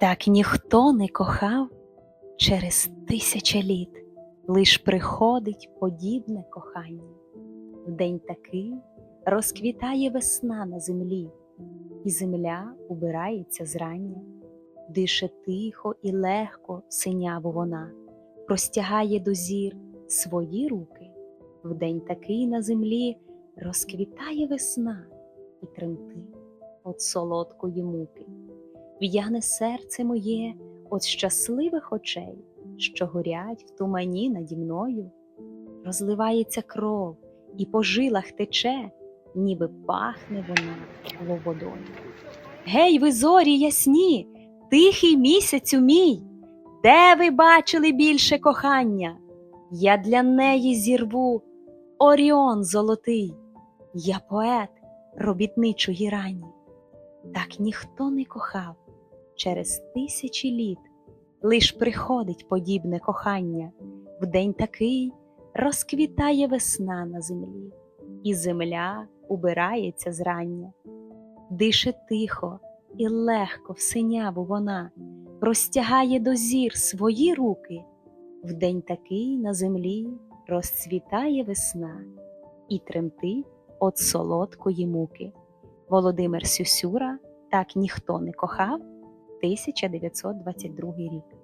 Так ніхто не кохав через тисяча літ, лиш приходить подібне кохання. В день такий розквітає весна на землі, і земля убирається зрання, дише тихо і легко синяву вона, простягає до зір свої руки. В день такий на землі розквітає весна і тремтить от солодкої муки. В'яне серце моє от щасливих очей, що горять в тумані наді мною, розливається кров і по жилах тече, ніби пахне вона водою. Гей, ви зорі ясні, тихий місяцю мій, де ви бачили більше кохання? Я для неї зірву Оріон золотий, я поет робітничої рані. Так ніхто не кохав через тисячі літ, лиш приходить подібне кохання, в день такий розквітає весна на землі, і земля убирається зрання, дише тихо і легко в синяву вона простягає до зір свої руки, в день такий на землі розцвітає весна і тремтить от солодкої муки. Володимир Сюсюра так ніхто не кохав 1922 рік.